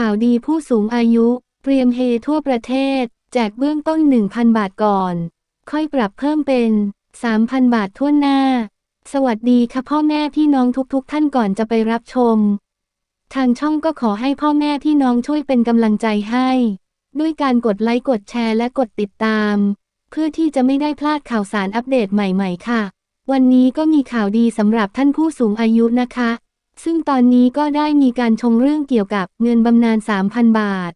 ข่าวดีผู้สูงอายุ เตรียมเฮทั่วประเทศ แจกเบื้องต้น 1,000 บาทก่อน ค่อยปรับเพิ่มเป็น 3,000 บาททั่วหน้า สวัสดีค่ะพ่อแม่พี่น้องทุกๆทท่านก่อนจะไปรับชม ทางช่องก็ขอให้พ่อแม่พี่น้องช่วยเป็นกำลังใจให้ ด้วยการกดไลค์กดแชร์และกดติดตาม เพื่อที่จะไม่ได้พลาดข่าวสารอัปเดตใหม่ ๆ ค่ะ วันนี้ก็มีข่าวดีสำหรับท่านผู้สูงอายุนะคะ ซึ่งตอนนี้ก็ได้มีการชงเรื่องเกี่ยวกับเงินบำนาญ 3,000 บาท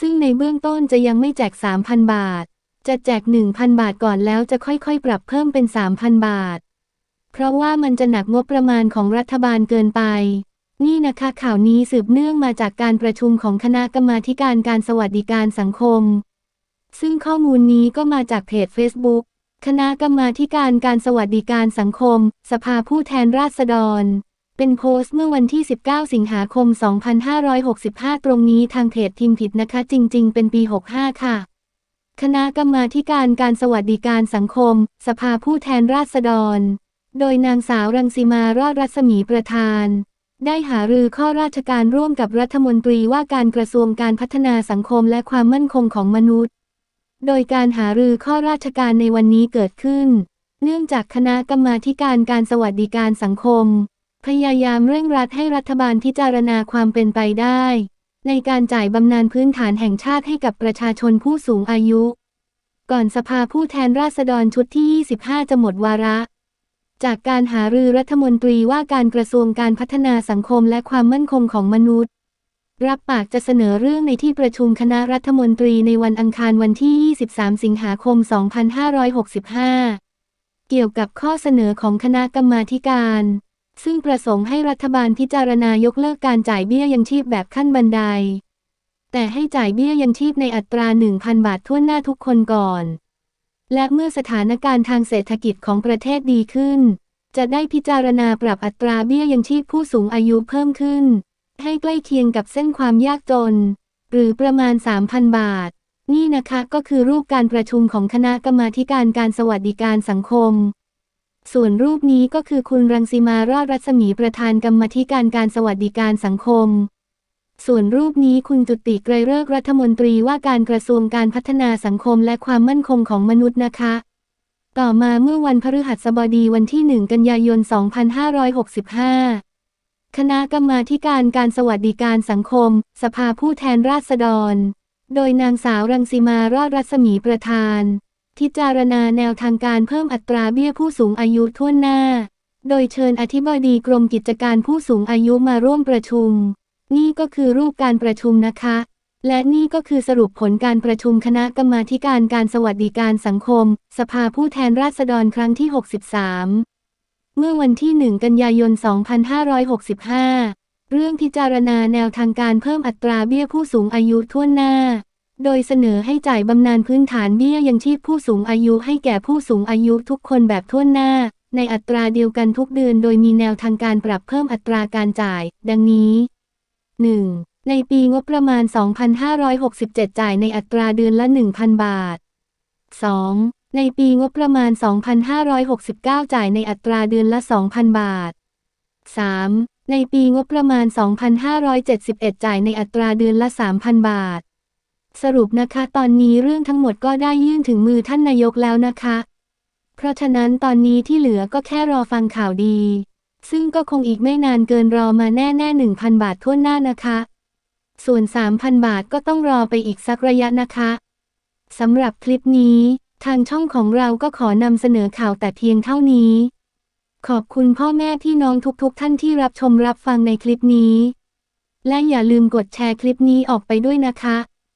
ซึ่งในเบื้องต้นจะยังไม่แจก 3,000 บาท จะแจก 1,000 บาทก่อนแล้วจะค่อยๆ ปรับเพิ่มเป็น 3,000 บาท เพราะว่ามันจะหนักงบประมาณของรัฐบาลเกินไป นี่นะคะข่าวนี้สืบเนื่องมาจากการประชุมของคณะกรรมาการการสวัสดิการสังคม ซึ่งข้อมูลนี้ก็มาจากเพจ Facebook คณะกรรมาการการสวัสดิการสังคม สภาผู้แทนราษฎร เป็นโพสต์เมื่อวันที่ 19 สิงหาคม 2565 ตรงนี้ทางเพจพิมผิดนะคะ จริง ๆ เป็นปี 65 ค่ะ คณะกรรมาการการสวัสดิการสังคม สภาผู้แทนราษฎร โดยนางสาวรังสีมารอดรัศมีประธาน ได้หารือข้อราชการร่วมกับรัฐมนตรีว่าการกระทรวงการพัฒนาสังคมและความมั่นคงของมนุษย์ โดยการหารือข้อราชการในวันนี้เกิดขึ้น เนื่องจากคณะกรรมาการการสวัสดิการสังคม พยายามเร่งรัดให้รัฐบาลพิจารณาความเป็นไปได้ ในการจ่ายบำนาญพื้นฐานแห่งชาติให้กับประชาชนผู้สูงอายุ ก่อนสภาผู้แทนราษฎรชุดที่ 25 จะหมดวาระ จากการหารือรัฐมนตรีว่าการกระทรวงการพัฒนาสังคมและความมั่นคงของมนุษย์ รับปากจะเสนอเรื่องในที่ประชุมคณะรัฐมนตรีในวันอังคารวันที่ 23 สิงหาคม 2565 เกี่ยวกับข้อเสนอของคณะกรรมาการ ซึ่งประสงค์ให้รัฐบาลพิจารณายกเลิกการจ่ายเบี้ยยังชีพแบบขั้นบันได แต่ให้จ่ายเบี้ยยังชีพในอัตรา 1,000 บาททั่วหน้าทุกคนก่อน และเมื่อสถานการณ์ทางเศรษฐกิจของประเทศดีขึ้น จะได้พิจารณาปรับอัตราเบี้ยยังชีพผู้สูงอายุเพิ่มขึ้น ให้ใกล้เคียงกับเส้นความยากจน หรือประมาณ 3,000 บาท นี่นะคะก็คือรูปการประชุมของคณะกรรมาการการสวัสดิการสังคม ส่วนรูปนี้ก็คือคุณรังสีมารอดรัศมีประธานกรรมธิการการสวัสดิการสังคม ส่วนรูปนี้คุณจุติไกรเลิกรัฐมนตรีว่าการกระทรวงการพัฒนาสังคมและความมั่นคงของมนุษย์นะคะ ต่อมาเมื่อวันพฤหัสบดีวันที่ 1 กันยายน 2565 คณะกรรมาธิการการสวัสดิการสังคม สภาผู้แทนราษฎร โดยนางสาวรังสีมารอดรัศมีประธาน พิจารณาแนวทางการเพิ่มอัตราเบี้ยผู้สูงอายุทั่วหน้า โดยเชิญอธิบดีกรมกิจการผู้สูงอายุมาร่วมประชุม นี่ก็คือรูปการประชุมนะคะ และนี่ก็คือสรุปผลการประชุมคณะกรรมาธิการการสวัสดิการสังคม สภาผู้แทนราษฎรครั้งที่ 63 เมื่อวันที่ 1 กันยายน 2565 เรื่องพิจารณาแนวทางการเพิ่มอัตราเบี้ยผู้สูงอายุทั่วหน้า โดยเสนอให้จ่ายบำนาญพื้นฐานเบี้ยยังชีพผู้สูงอายุให้แก่ผู้สูงอายุทุกคนแบบทั่วหน้า ในอัตราเดียวกันทุกเดือน โดยมีแนวทางการปรับเพิ่มอัตราการจ่าย ดังนี้ 1. ในปีงบประมาณ 2567 จ่ายในอัตราเดือนละ 1,000 บาท 2. ในปีงบประมาณ 2569 จ่ายในอัตราเดือนละ 2,000 บาท 3. ในปีงบประมาณ 2571 จ่ายในอัตราเดือนละ 3,000 บาท สรุปนะคะตอนนี้เรื่องทั้งหมดก็ได้ยื่นถึงมือท่านนายกแล้วนะคะ เพราะฉะนั้นตอนนี้ที่เหลือก็แค่รอฟังข่าวดี ซึ่งก็คงอีกไม่นานเกินรอมาแน่แน่1,000บาททั่วหน้านะคะ ส่วน 3,000 บาทก็ต้องรอไปอีกสักระยะนะคะสำหรับคลิปนี้ ทางช่องของเราก็ขอนำเสนอข่าวแต่เพียงเท่านี้ ขอบคุณพ่อแม่พี่น้องทุกๆทท่านที่รับชมรับฟังในคลิปนี้ และอย่าลืมกดแชร์คลิปนี้ออกไปด้วยนะคะ